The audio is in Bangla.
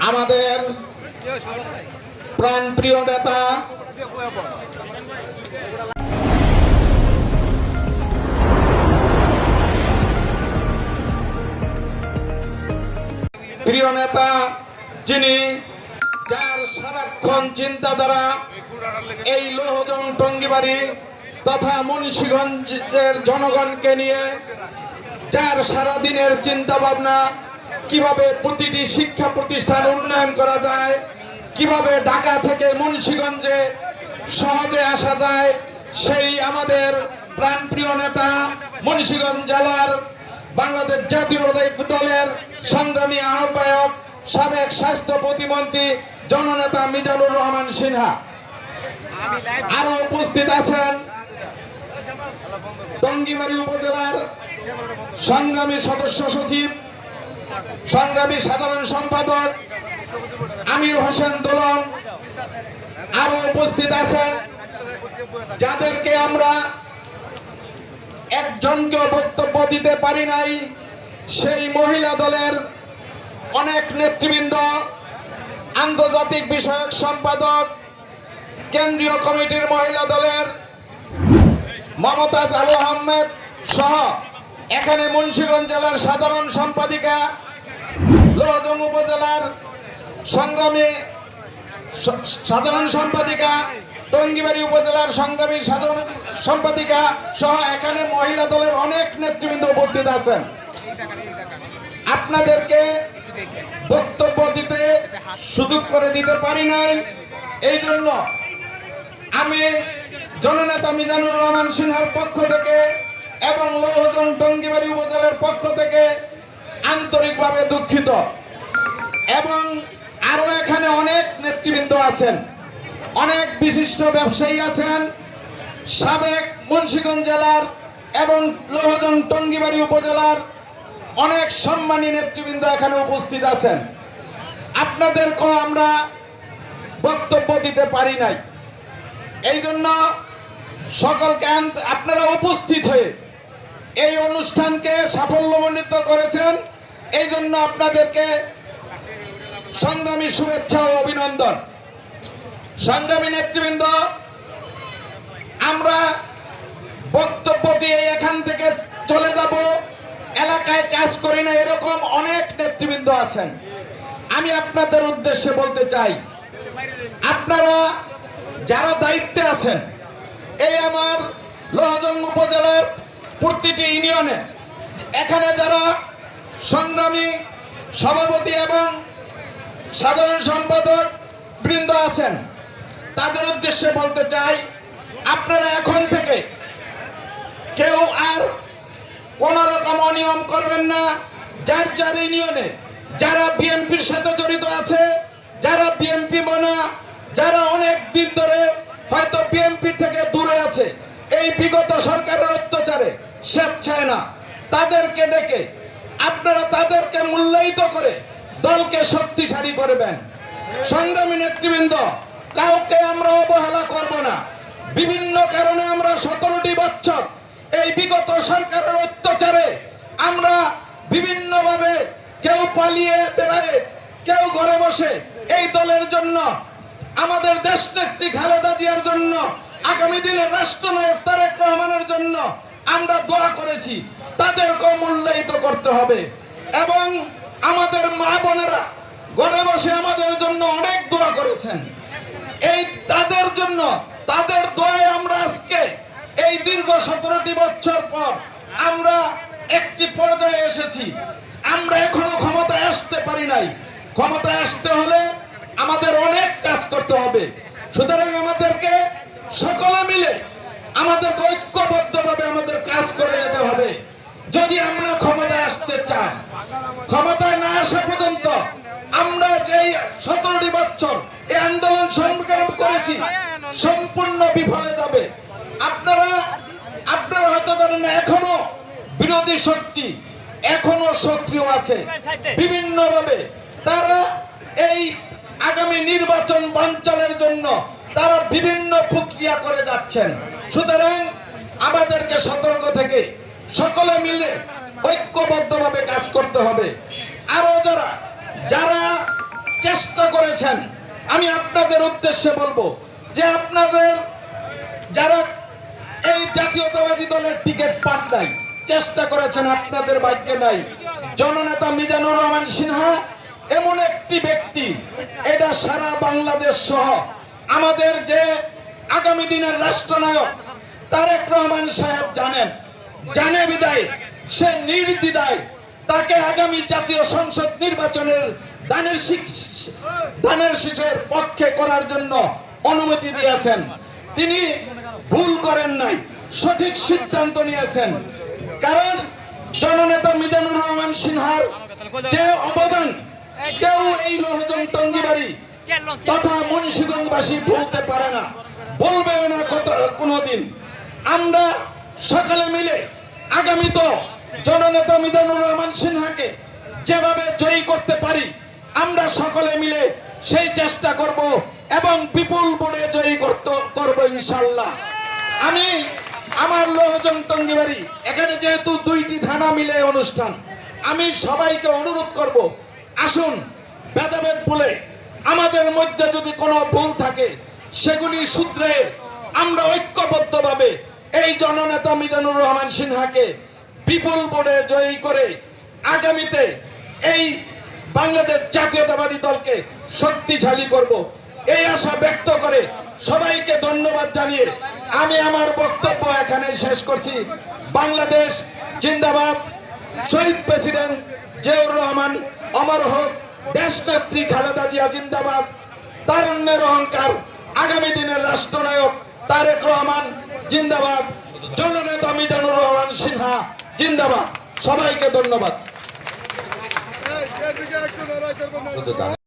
আমাদের প্রাণপ্রিয় নেতা প্রিয় নেতা যিনি যার সারাক্ষণ চিন্তাধারা এই লোহজন টঙ্গিবাড়ি তথা মুন্সিগঞ্জের জনগণকে নিয়ে, যার সারাদিনের চিন্তা ভাবনা কীভাবে প্রতিটি শিক্ষা প্রতিষ্ঠান উন্নয়ন করা যায়? কীভাবে ঢাকা থেকে মুন্সিগঞ্জে সহজে আসা যায়? সেই আমাদের প্রাণপ্রিয় নেতা মুন্সীগঞ্জ জেলার বাংলাদেশ জাতীয় দলের সংগ্রামী আহ্বায়ক, সাবেক স্বাস্থ্য প্রতিমন্ত্রী জননেতা মিজানুর রহমান সিনহা। আরও উপস্থিত আছেন টঙ্গিবাড়ি উপজেলার সংগ্রামী সদস্য সচিব সংগ্রামী সাধারণ সম্পাদক আমির হোসেন দোলন আরও উপস্থিত আছেন, যাদেরকে আমরা একজনকেও বক্তব্য দিতে পারি নাই, সেই মহিলা দলের অনেক নেতৃবৃন্দ, আন্তর্জাতিক বিষয়ক সম্পাদক, কেন্দ্রীয় কমিটির মহিলা দলের মমতাজ আলু আহমেদ সহ এখানে মুন্সিগঞ্জ জেলার সাধারণ সম্পাদিকা লোহজং উপজেলার সংগ্রামী সাধারণ সম্পাদিকা, টঙ্গিবাড়ি উপজেলার সংগ্রামী সাধারণ সম্পাদিকা সহ এখানে মহিলা দলের অনেক নেতৃবৃন্দ উপস্থিত আছেন। আপনাদেরকে বক্তব্য দিতে সুযোগ করে দিতে পারি নাই এই জন্য আমি জননেতা মিজানুর রহমান সিনহার পক্ষ থেকে এবং লৌহজন টঙ্গিবাড়ি উপজেলার পক্ষ থেকে আন্তরিকভাবে দুঃখিত। এবং আরও এখানে অনেক নেতৃবৃন্দ আছেন। অনেক বিশিষ্ট ব্যবসায়ী আছেন। সাবেক মুন্সিগঞ্জ জেলার এবং লৌহজন টঙ্গিবাড়ি উপজেলার অনেক সম্মানী নেতৃবৃন্দ এখানে উপস্থিত আছেন। আপনাদেরকেও আমরা বক্তব্য দিতে পারি নাই। এই জন্য সকলকে আপনারা উপস্থিত হয়ে এই অনুষ্ঠানকে সাফল্যমণ্ডিত করেছেন। এই জন্য আপনাদেরকে সংগ্রামী শুভেচ্ছা ও অভিনন্দন। সংগ্রামী নেতৃবৃন্দ, আমরা বক্তব্য দিয়ে এখান থেকে চলে যাব। এলাকায় কাজ করি না, এরকম অনেক নেতৃবৃন্দ আছেন। আমি আপনাদের উদ্দেশ্যে বলতে চাই, আপনারা যারা দায়িত্বে আছেন, এই আমার লোহজং উপজেলার প্রতিটি ইউনিয়নে এখানে যারা সংগ্রামী সভাপতি এবং সাধারণ সম্পাদক বৃন্দ আছেন, তাদের উদ্দেশ্যে বলতে চাই, আপনারা এখন থেকে কেউ আর কোন রকম অনিয়ম করবেন না। যার যার ইউনিয়নে যারা বিএনপির সাথে জড়িত আছে, যারা বিএনপি মনা, যারা অনেক দিন ধরে হয়তো বিএনপি থেকে দূরে আছে, এই বিগত সরকারের অত্যাচারে স্বেচ্ছায় না, তাদেরকে ডেকে আপনারা তাদেরকে মূল্যায়িত করে দলকে শক্তিশালী করবেন। সংগ্রামী নেতৃবৃন্দ, কাউকে আমরা অবহেলা করব না। বিভিন্ন কারণে আমরা সতেরোটি বছর এই বিগত সরকারের অত্যাচারে আমরা বিভিন্নভাবে কেউ পালিয়ে বেড়ায়, কেউ ঘরে বসে এই দলের জন্য, আমাদের দেশ নেত্রী খালেদা জিয়ার জন্য, আগামী দিনের রাষ্ট্রনায়ক তারেক রহমানের জন্য আমরা দোয়া করেছি, তাদেরকেও মূল্যায়িত করতে হবে। এবং আমাদের মা বোনেরা ঘরে বসে আমাদের জন্য অনেক দোয়া করেছেন। এই তাদের জন্য, তাদের দোয়ায় আমরা আজকে এই দীর্ঘ সতেরোটি বছর পর আমরা একটি পর্যায়ে এসেছি। আমরা এখনও ক্ষমতায় আসতে পারি নাই। ক্ষমতায় আসতে হলে আমাদের অনেক কাজ করতে হবে। সুতরাং আমাদেরকে সকলে মিলে, আমাদেরকে ঐক্যবদ্ধভাবে যদি আমরা ক্ষমতায় আসতে চান ক্ষমতায় না আসা পর্যন্ত আমরা যেই সতেরোটি বছর এই আন্দোলন সংগ্রাম করেছি, সম্পূর্ণ বিফলে যাবে। আপনারা আপনারা হয়তো জানেন এখনও বিরোধী শক্তি এখনও সক্রিয় আছে বিভিন্ন ভাবে তারা এই আগামী নির্বাচন বাঞ্চালের জন্য তারা বিভিন্ন প্রক্রিয়া করে যাচ্ছেন। সুতরাং আমাদেরকে সতর্ক থেকে সকলে মিলে ঐক্যবদ্ধভাবে কাজ করতে হবে। আরও যারা যারা চেষ্টা করেছেন, আমি আপনাদের উদ্দেশ্যে বলব যে আপনাদের যারা এই জাতীয়তাবাদী দলের টিকিট পান নাই, চেষ্টা করেছেন, আপনাদের ভাগ্যে নাই। জননেতা মিজানুর রহমান সিনহা এমন একটি ব্যক্তি, এটা সারা বাংলাদেশ সহ আমাদের যে আগামী দিনের রাষ্ট্রনায়ক তারেক রহমান সাহেব জানেন জানে বিদায়, সে নির্দ্বিধায় তাকে আগামী জাতীয় সংসদ নির্বাচনের দানের দানের শীষের পক্ষে করার জন্য অনুমতি দিয়েছেন। তিনি ভুল করেন নাই, সঠিক সিদ্ধান্ত নিয়েছেন। কারণ জননেতা মিজানুর রহমান সিনহার যে অবদান, কেউ এই লোহজন টঙ্গিবাড়ি তথা মুন্সিগঞ্জবাসী ভুলতে পারে না। বলবেও না কত কোনোদিন। আমরা সকালে মিলে আগামী তো জননেতা মিজানুর রহমান সিনহাকে যেভাবে জয়ী করতে পারি, আমরা সকলে মিলে সেই চেষ্টা করব এবং বিপুল বোর্ডে জয়ী করতে, করব ইনশাল্লাহ আমি আমার লোহজন টঙ্গিবাড়ি, এখানে যেহেতু দুইটি থানা মিলে অনুষ্ঠান, আমি সবাইকে অনুরোধ করব, আসুন ভেদাভেদ বলে আমাদের মধ্যে যদি কোনো ভুল থাকে, সেগুলি সূত্রে আমরা ঐক্যবদ্ধভাবে এই জননেতা মিজানুর রহমান সিনহাকে বিপুল বোর্ডে জয়ী করে আগামীতে এই বাংলাদেশ জাতীয়তাবাদী দলকে শক্তিশালী করব। এই আশা ব্যক্ত করে সবাইকে ধন্যবাদ জানিয়ে আমি আমার বক্তব্য এখানে শেষ করছি। বাংলাদেশ জিন্দাবাদ। শহীদ প্রেসিডেন্ট জিয়াউর রহমান, অমর হোক দেশনেত্রী খালেদা জিয়া জিন্দাবাদ। তারুণ্যের অহংকার, আগামী দিনের রাষ্ট্রনায়ক তারেক রহমান জিন্দাবাদ। জননেতা মিজানুর রহমান সিনহা জিন্দাবাদ। সবাইকে ধন্যবাদ।